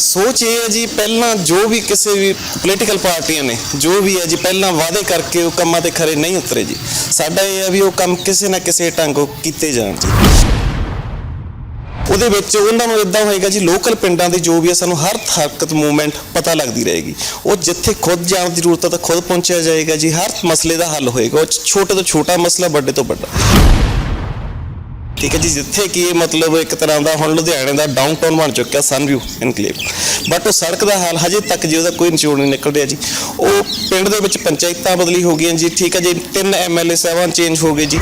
ਸੋਚ ਇਹ ਹੈ ਜੀ, ਪਹਿਲਾਂ ਜੋ ਵੀ ਕਿਸੇ ਵੀ ਪੋਲੀਟੀਕਲ ਪਾਰਟੀਆਂ ਨੇ, ਜੋ ਵੀ ਹੈ ਜੀ, ਪਹਿਲਾਂ ਵਾਅਦੇ ਕਰਕੇ ਉਹ ਕੰਮਾਂ ਤੇ ਖਰੇ ਨਹੀਂ ਉਤਰੇ ਜੀ। ਸਾਡਾ ਇਹ ਹੈ ਵੀ ਉਹ ਕੰਮ ਕਿਸੇ ਨਾ ਕਿਸੇ ਢੰਗੋਂ ਕੀਤੇ ਜਾਣ ਜੀ। ਉਹਦੇ ਵਿੱਚ ਉਹਨਾਂ ਨੂੰ ਇਦਾਂ ਹੋਏਗਾ ਜੀ ਲੋਕਲ ਪਿੰਡਾਂ ਦੀ ਜੋ ਵੀ ਹੈ, ਸਾਨੂੰ ਹਰ ਹਰਕਤ ਮੂਵਮੈਂਟ ਪਤਾ ਲੱਗਦੀ ਰਹੇਗੀ। ਉਹ ਜਿੱਥੇ ਖੁਦ ਜਾਣ ਦੀ ਜ਼ਰੂਰਤ ਹੈ, ਤਾਂ ਖੁਦ ਪਹੁੰਚਿਆ ਜਾਏਗਾ ਜੀ। ਹਰ ਮਸਲੇ ਦਾ ਹੱਲ ਹੋਏਗਾ। ਉਹ ਛੋਟੇ ਤੋਂ ਛੋਟਾ ਮਸਲਾ ਵੱਡੇ ਤੋਂ ਵੱਡਾ। ਠੀਕ ਹੈ ਜੀ, ਜਿੱਥੇ ਕਿ ਇਹ ਮਤਲਬ ਇੱਕ ਤਰ੍ਹਾਂ ਦਾ ਹੁਣ ਲੁਧਿਆਣੇ ਦਾ ਡਾਊਨਟਾਊਨ ਬਣ ਚੁੱਕਿਆ ਸਨਵਿਊ ਇਨਕਲੇਵ ਬਟ ਉਹ ਸੜਕ ਦਾ ਹਾਲ ਹਜੇ ਤੱਕ ਜੀ, ਉਹਦਾ ਕੋਈ ਨਿਚੋੜ ਨਹੀਂ ਨਿਕਲ ਰਿਹਾ ਜੀ। ਉਹ ਪਿੰਡ ਦੇ ਵਿੱਚ ਪੰਚਾਇਤਾਂ ਬਦਲੀ ਹੋ ਗਈਆਂ ਜੀ, ਠੀਕ ਹੈ ਜੀ, ਤਿੰਨ ਐਮਐਲਏ ਸਾਹਿਬਾਨ ਚੇਂਜ ਹੋ ਗਏ ਜੀ।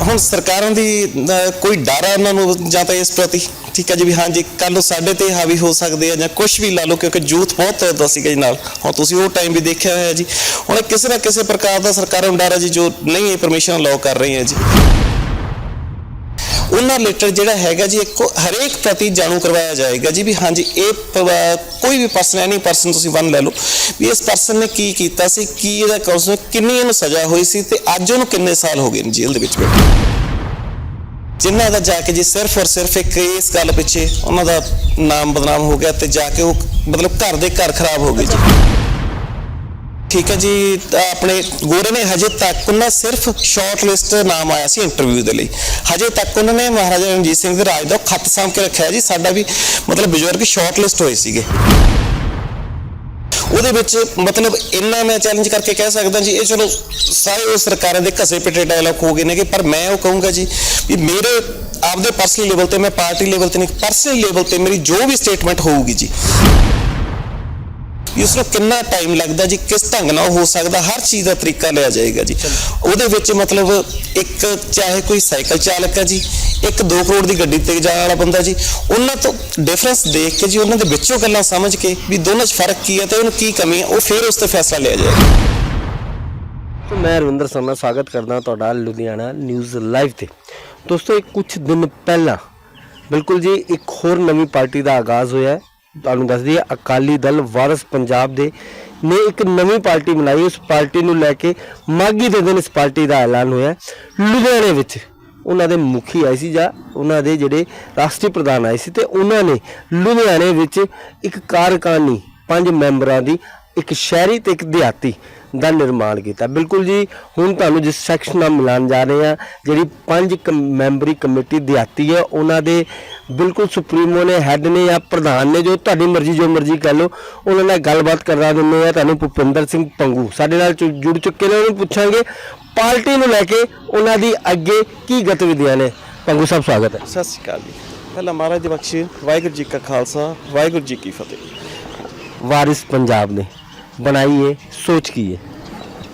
ਹੁਣ ਸਰਕਾਰਾਂ ਦੀ ਕੋਈ ਡਰ ਆ ਉਹਨਾਂ ਨੂੰ ਜਾਂ ਤਾਂ ਇਸ ਪ੍ਰਤੀ, ਠੀਕ ਹੈ ਜੀ, ਵੀ ਹਾਂਜੀ ਕੱਲ ਨੂੰ ਸਾਡੇ ਤੇ ਹਾਵੀ ਹੋ ਸਕਦੇ ਆ ਜਾਂ ਕੁਝ ਵੀ ਲਾ ਲਓ, ਕਿਉਂਕਿ ਜੂਥ ਬਹੁਤ ਤੁਰਦਾ ਸੀਗਾ ਜੀ ਨਾਲ। ਹੁਣ ਤੁਸੀਂ ਉਹ ਟਾਈਮ ਵੀ ਦੇਖਿਆ ਹੋਇਆ ਜੀ। ਹੁਣ ਕਿਸੇ ਨਾ ਕਿਸੇ ਪ੍ਰਕਾਰ ਦਾ ਸਰਕਾਰਾਂ ਨੂੰ ਡਰ ਹੈ ਜੀ, ਜੋ ਨਹੀਂ ਇਹ ਪਰਮਿਸ਼ਨ ਅਲਾਉ ਕਰ ਰਹੀਆਂ ਜੀ। ਉਹਨਾਂ ਰਿਲੇਟਡ ਜਿਹੜਾ ਹੈਗਾ ਜੀ, ਇੱਕ ਹਰੇਕ ਪ੍ਰਤੀ ਜਾਣੂ ਕਰਵਾਇਆ ਜਾਏਗਾ ਜੀ ਵੀ ਹਾਂਜੀ, ਇਹ ਕੋਈ ਵੀ ਪਰਸਨ ਐਨੀ ਪਰਸਨ ਤੁਸੀਂ ਵਨ ਲੈ ਲਓ। ਵੀ ਇਸ ਪਰਸਨ ਨੇ ਕੀ ਕੀਤਾ ਸੀ, ਕੀ ਇਹਦਾ ਕੌਂਸਲ ਕਿੰਨੀ ਇਹਨੂੰ ਸਜ਼ਾ ਹੋਈ ਸੀ ਤੇ ਅੱਜ ਉਹਨੂੰ ਕਿੰਨੇ ਸਾਲ ਹੋ ਗਏ ਨੇ ਜੇਲ੍ਹ ਦੇ ਵਿੱਚ ਬੈਠੇ ਜਿਨ੍ਹਾਂ ਦਾ ਜਾ ਕੇ ਜੀ ਸਿਰਫ ਔਰ ਸਿਰਫ ਇੱਕ ਇਸ ਗੱਲ ਪਿੱਛੇ ਉਹਨਾਂ ਦਾ ਨਾਮ ਬਦਨਾਮ ਹੋ ਗਿਆ ਤੇ ਜਾ ਕੇ ਉਹ ਮਤਲਬ ਘਰ ਦੇ ਘਰ ਖਰਾਬ ਹੋ ਗਏ ਜੀ। ਠੀਕ ਹੈ ਜੀ, ਤਾਂ ਆਪਣੇ ਗੋਰੇ ਨੇ ਹਜੇ ਤੱਕ ਉਹਨਾਂ ਸਿਰਫ ਸ਼ਾਰਟ ਲਿਸਟ ਨਾਮ ਆਇਆ ਸੀ ਇੰਟਰਵਿਊ ਦੇ ਲਈ। ਹਜੇ ਤੱਕ ਉਹਨਾਂ ਨੇ ਮਹਾਰਾਜਾ ਰਣਜੀਤ ਸਿੰਘ ਦੇ ਰਾਜ ਦਾ ਖੱਤ ਸਾਂਭ ਕੇ ਰੱਖਿਆ ਜੀ, ਸਾਡਾ ਵੀ ਮਤਲਬ ਬਜ਼ੁਰਗ ਸ਼ਾਰਟ ਲਿਸਟ ਹੋਏ ਸੀਗੇ। ਉਹਦੇ ਵਿੱਚ ਮਤਲਬ ਇੰਨਾ ਮੈਂ ਚੈਲੰਜ ਕਰਕੇ ਕਹਿ ਸਕਦਾ ਜੀ, ਇਹ ਚਲੋ ਸਾਰੇ ਉਹ ਸਰਕਾਰਾਂ ਦੇ ਘਸੇ ਪਿੱਟੇ ਡਾਇਲੌਗ ਹੋ ਗਏ ਨੇ ਕਿ ਪਰ ਮੈਂ ਉਹ ਕਹੂੰਗਾ ਜੀ ਵੀ ਮੇਰੇ ਆਪਦੇ ਪਰਸਨਲ ਲੈਵਲ ਤੇ, ਮੈਂ ਪਾਰਟੀ ਲੈਵਲ ਤੇ ਨਹੀਂ ਪਰਸਨਲ ਲੈਵਲ ਤੇ ਮੇਰੀ ਜੋ ਵੀ ਸਟੇਟਮੈਂਟ ਹੋਊਗੀ ਜੀ ਇਸ ਨੂੰ ਕਿੰਨਾ ਟਾਈਮ ਲੱਗਦਾ ਜੀ, ਕਿਸ ਢੰਗ ਨਾਲ ਹੋ ਸਕਦਾ, ਹਰ ਚੀਜ਼ ਦਾ ਤਰੀਕਾ ਲਿਆ ਜਾਏਗਾ ਜੀ। ਉਹਦੇ ਵਿੱਚ ਮਤਲਬ ਇੱਕ, ਚਾਹੇ ਕੋਈ ਸਾਈਕਲ ਚਾਲਕ ਹੈ ਜੀ, ਇੱਕ 2 ਕਰੋੜ ਦੀ ਗੱਡੀ ਤੇ ਜਾਣ ਵਾਲਾ ਬੰਦਾ ਜੀ, ਉਹਨਾਂ ਤੋਂ ਡਿਫਰੈਂਸ ਦੇਖ ਕੇ ਜੀ, ਉਹਨਾਂ ਦੇ ਵਿੱਚੋਂ ਗੱਲਾਂ ਸਮਝ ਕੇ ਵੀ ਦੋਨਾਂ 'ਚ ਫ਼ਰਕ ਕੀ ਹੈ ਤੇ ਉਹਨੂੰ ਕੀ ਕਮੀ ਹੈ, ਉਹ ਫਿਰ ਉਸ ਤੇ ਫੈਸਲਾ ਲਿਆ ਜਾਏਗਾ। ਮੈਂ ਰਵਿੰਦਰ ਸ਼ਰਮਾ ਸਵਾਗਤ ਕਰਦਾ ਤੁਹਾਡਾ ਲੁਧਿਆਣਾ ਨਿਊਜ਼ ਲਾਈਵ ਤੇ। ਦੋਸਤੋ, ਇਹ ਕੁਝ ਦਿਨ ਪਹਿਲਾਂ, ਬਿਲਕੁਲ ਜੀ, ਇੱਕ ਹੋਰ ਨਵੀਂ ਪਾਰਟੀ ਦਾ ਆਗਾਜ਼ ਹੋਇਆ ਹੈ। ਤੁਹਾਨੂੰ ਦੱਸ ਦਈਏ ਅਕਾਲੀ ਦਲ ਵਾਰਸ ਪੰਜਾਬ ਦੇ ਨੇ ਇੱਕ ਨਵੀਂ ਪਾਰਟੀ ਬਣਾਈ। ਉਸ ਪਾਰਟੀ ਨੂੰ ਲੈ ਕੇ ਮਾਗੀ ਦੇ ਦਿਨ ਇਸ ਪਾਰਟੀ ਦਾ ਐਲਾਨ ਹੋਇਆ। ਲੁਧਿਆਣੇ ਵਿੱਚ ਉਹਨਾਂ ਦੇ ਮੁਖੀ ਆਏ ਸੀ ਜਾਂ ਉਹਨਾਂ ਦੇ ਜਿਹੜੇ ਰਾਸ਼ਟਰੀ ਪ੍ਰਧਾਨ ਆਏ ਸੀ ਤੇ ਉਹਨਾਂ ਨੇ ਲੁਧਿਆਣੇ ਵਿੱਚ ਇੱਕ ਕਾਰਕਾਨੀ, ਪੰਜ ਮੈਂਬਰਾਂ ਦੀ ਇੱਕ ਸ਼ਹਿਰੀ ਤੇ ਇੱਕ ਦਿਹਾਤੀ ਦਾ ਨਿਰਮਾਣ ਕੀਤਾ। ਬਿਲਕੁਲ ਜੀ ਹੁਣ ਤੁਹਾਨੂੰ ਜਿਸ ਸੈਕਸ਼ਨ ਨਾਲ ਮਿਲਾਨ ਜਾ ਰਹੇ ਆ ਜਿਹੜੀ ਪੰਜ ਮੈਂਬਰੀ ਕਮੇਟੀ ਦਿਹਾਤੀ ਹੈ ਉਹਨਾਂ ਦੇ ਬਿਲਕੁਲ ਸੁਪਰੀਮੋ ਨੇ ਹੈੱਡ ਨੇ ਜਾਂ ਪ੍ਰਧਾਨ ਨੇ ਜੋ ਤੁਹਾਡੀ ਮਰਜ਼ੀ ਜੋ ਮਰਜ਼ੀ ਕਰ ਲਓ ਉਹਨਾਂ ਨਾਲ ਗੱਲਬਾਤ ਕਰਵਾ ਦਿੰਦੇ ਆ ਤੁਹਾਨੂੰ ਭੁਪਿੰਦਰ ਸਿੰਘ ਪੰਗੂ। ਸਾਡੇ ਨਾਲ ਜੁੜ ਚੁੱਕੇ ਨੇ ਉਹਨੂੰ ਪੁੱਛਾਂਗੇ ਪਾਰਟੀ ਨੂੰ ਲੈ ਕੇ ਉਹਨਾਂ ਦੀ ਅੱਗੇ ਕੀ ਗਤੀਵਿਧੀਆਂ ਨੇ। ਪੰਗੂ ਸਾਹਿਬ ਸਵਾਗਤ ਹੈ। ਸਤਿ ਸ਼੍ਰੀ ਅਕਾਲ ਜੀ। ਪਹਿਲਾਂ ਮਹਾਰਾਜ ਦੀ ਬਖਸ਼ੀ ਵਾਹਿਗੁਰੂ ਜੀ ਕਾ ਖਾਲਸਾ ਵਾਹਿਗੁਰੂ ਜੀ ਕੀ ਫਤਿਹ। ਵਾਰਿਸ ਪੰਜਾਬ ਨੇ। ਬਣਾਈ ਹੈ ਸੋਚ ਕੀ ਹੈ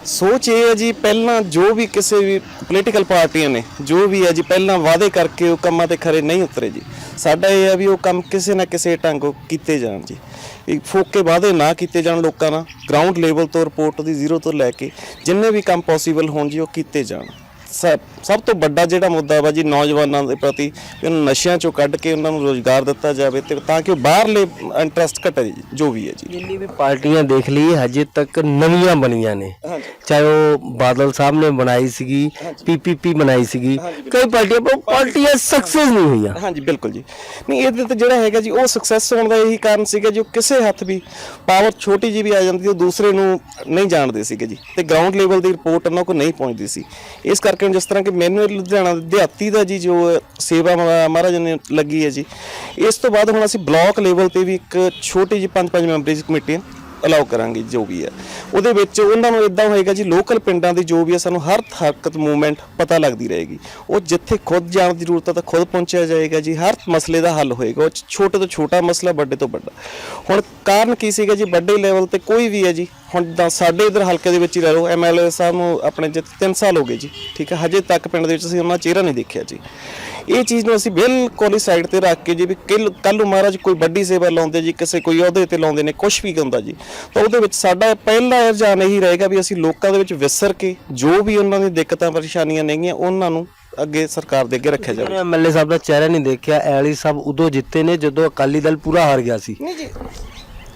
ਸੋਚ ਇਹ ਹੈ ਜੀ, ਪਹਿਲਾਂ ਜੋ ਵੀ ਕਿਸੇ ਵੀ ਪੋਲੀਟੀਕਲ ਪਾਰਟੀਆਂ ਨੇ, ਜੋ ਵੀ ਹੈ ਜੀ, ਪਹਿਲਾਂ ਵਾਅਦੇ ਕਰਕੇ ਉਹ ਕੰਮਾਂ ਤੇ ਖਰੇ ਨਹੀਂ ਉਤਰੇ ਜੀ। ਸਾਡਾ ਇਹ ਹੈ ਵੀ ਉਹ ਕੰਮ ਕਿਸੇ ਨਾ ਕਿਸੇ ਢੰਗੋਂ ਕੀਤੇ ਜਾਣ ਜੀ। ਇਹ ਫੋਕੇ ਵਾਅਦੇ ਨਾ ਕੀਤੇ ਜਾਣ ਲੋਕਾਂ ਨਾਲ ਗਰਾਊਂਡ ਲੈਵਲ ਤੋਂ ਰਿਪੋਰਟ ਦੀ ਜ਼ੀਰੋ ਤੋਂ ਲੈ ਕੇ ਜਿੰਨੇ ਵੀ ਕੰਮ ਪੋਸੀਬਲ ਹੋਣ ਜੀ, ਉਹ ਕੀਤੇ ਜਾਣ। ਸਭ ਸਭ ਤੋਂ ਵੱਡਾ ਜਿਹੜਾ ਮੁੱਦਾ ਵਾ ਜੀ ਨੌਜਵਾਨਾਂ ਦੇ ਪ੍ਰਤੀ ਵੀ ਉਹਨਾਂ ਨਸ਼ਿਆਂ ਚੋਂ ਕੱਢ ਕੇ ਉਹਨਾਂ ਨੂੰ ਰੋਜ਼ਗਾਰ ਦਿੱਤਾ ਜਾਵੇ ਤੇ ਤਾਂ ਕਿ ਉਹ ਬਾਹਰਲੇ ਇੰਟਰਸਟ ਘਟੇ ਜੀ, ਵੀ ਹੈ ਜੀ। ਜਿੰਨੀ ਵੀ ਪਾਰਟੀਆਂ ਦੇਖ ਲਈ ਹਜੇ ਤੱਕ ਨਵੀਆਂ ਬਣੀਆਂ ਨੇ। ਚਾਹੇ ਉਹ ਬਾਦਲ ਸਾਹਿਬ ਨੇ ਬਣਾਈ ਸੀਗੀ ਪੀਪੀਪੀ ਬਣਾਈ ਸੀਗੀ ਕਈ ਪਾਰਟੀਆਂ ਪਰ ਉਹ ਪਾਰਟੀਆਂ ਸਕਸੈਸ ਨਹੀਂ ਹੋਈਆਂ। ਹਾਂਜੀ ਬਿਲਕੁਲ ਜੀ। ਨਹੀਂ ਇਹਦੇ ਤੇ ਜਿਹੜਾ ਹੈਗਾ ਜੀ ਉਹ ਸਕਸੈਸ ਹੋਣ ਦਾ ਇਹੀ ਕਾਰਨ ਸੀਗਾ ਜੋ ਕਿਸੇ ਹੱਥ ਵੀ ਪਾਵਰ ਛੋਟੀ ਜੀ ਵੀ ਆ ਜਾਂਦੀ ਉਹ ਦੂਸਰੇ ਨੂੰ ਨਹੀਂ ਜਾਣਦੇ ਸੀਗੇ ਜੀ। ਤੇ ਗਰਾਊਂਡ ਲੈਵਲ ਦੀ ਰਿਪੋਰਟ ਉਹਨਾਂ ਕੋਲ ਨਹੀਂ ਪਹੁੰਚਦੀ ਸੀ। ਇਸ ਕਰਕੇ ਹੁਣ ਜਿਸ ਤਰ੍ਹਾਂ ਕਿ ਮੈਨੂੰ ਲੁਧਿਆਣਾ ਦਿਹਾਤੀ ਦਾ ਜੀ ਜੋ ਸੇਵਾ ਮਹਾ- ਮਹਾਰਾਜ ਨੇ ਲੱਗੀ ਹੈ ਜੀ, ਇਸ ਤੋਂ ਬਾਅਦ ਹੁਣ ਅਸੀਂ ਬਲਾਕ ਲੈਵਲ ਤੇ ਵੀ ਇੱਕ ਛੋਟੀ ਜਿਹੀ ਪੰਜ ਪੰਜ ਮੈਂਬਰੀ ਕਮੇਟੀ ਅਲਾਉ ਕਰਾਂਗੇ ਜੋ ਵੀ ਹੈ। ਉਹਦੇ ਵਿੱਚ ਉਹਨਾਂ ਨੂੰ ਇਦਾਂ ਹੋਏਗਾ ਜੀ ਲੋਕਲ ਪਿੰਡਾਂ ਦੀ ਜੋ ਵੀ ਹੈ, ਸਾਨੂੰ ਹਰ ਹਰਕਤ ਮੂਵਮੈਂਟ ਪਤਾ ਲੱਗਦੀ ਰਹੇਗੀ। ਉਹ ਜਿੱਥੇ ਖੁਦ ਜਾਣ ਦੀ ਜ਼ਰੂਰਤ ਹੈ, ਤਾਂ ਖੁਦ ਪਹੁੰਚਿਆ ਜਾਏਗਾ ਜੀ। ਹਰ ਮਸਲੇ ਦਾ ਹੱਲ ਹੋਏਗਾ। ਉਹ 'ਚ ਛੋਟੇ ਤੋਂ ਛੋਟਾ ਮਸਲਾ, ਵੱਡੇ ਤੋਂ ਵੱਡਾ। ਹੁਣ ਕਾਰਨ ਕੀ ਸੀਗਾ ਜੀ? ਵੱਡੇ ਲੈਵਲ ਤੇ ਕੋਈ ਵੀ ਹੈ ਜੀ, ਹੁਣ ਤਾਂ ਸਾਡੇ ਇਧਰ ਹਲਕੇ ਦੇ ਵਿੱਚ ਹੀ ਰਹਿ ਲਓ। ਐਮਐਲਏ ਸਾਹਿਬ ਨੂੰ ਆਪਣੇ ਜਿੱਤ 3 ਸਾਲ ਹੋ ਗਏ ਜੀ, ਠੀਕ ਹੈ? ਹਜੇ ਤੱਕ ਪਿੰਡ ਦੇ ਵਿੱਚ ਅਸੀਂ ਉਹਨਾਂ ਚਿਹਰਾ ਨਹੀਂ ਦੇਖਿਆ ਜੀ। ਇਹ ਚੀਜ਼ ਨੂੰ ਅਸੀਂ ਬਿਲਕੁਲ ਹੀ ਸਾਈਡ ਤੇ ਰੱਖ ਕੇ ਜੀ ਵੀ ਕੱਲ ਨੂੰ ਮਹਾਰਾਜ ਕੋਈ ਵੱਡੀ ਸੇਵਾ ਲਾਉਂਦੇ ਜੀ ਕਿਸੇ ਕੋਈ ਅਹੁਦੇ ਤੇ ਲਾਉਂਦੇ ਨੇ ਕੁਝ ਵੀ ਹੁੰਦਾ ਜੀ ਤਾਂ ਉਹਦੇ ਵਿੱਚ ਸਾਡਾ ਪਹਿਲਾ ਰੁਝਾਨ ਇਹੀ ਰਹੇਗਾ ਵੀ ਅਸੀਂ ਲੋਕਾਂ ਦੇ ਵਿੱਚ ਵਿਸਰ ਕੇ ਜੋ ਵੀ ਉਹਨਾਂ ਦੀ ਦਿੱਕਤਾਂ ਪਰੇਸ਼ਾਨੀਆਂ ਨੇਗੀਆਂ ਉਹਨਾਂ ਨੂੰ ਅੱਗੇ ਸਰਕਾਰ ਦੇ ਅੱਗੇ ਰੱਖਿਆ ਜਾਵੇ। ਐਮਐਲਏ ਸਾਹਿਬ ਦਾ ਚਿਹਰਾ ਨਹੀਂ ਦੇਖਿਆ ਐਲੀ ਸਾਹਿਬ ਉਦੋਂ ਜਿੱਤੇ ਨੇ ਜਦੋਂ ਅਕਾਲੀ ਦਲ ਪੂਰਾ ਹਾਰ ਗਿਆ ਸੀ। ਨਹੀਂ ਜੀ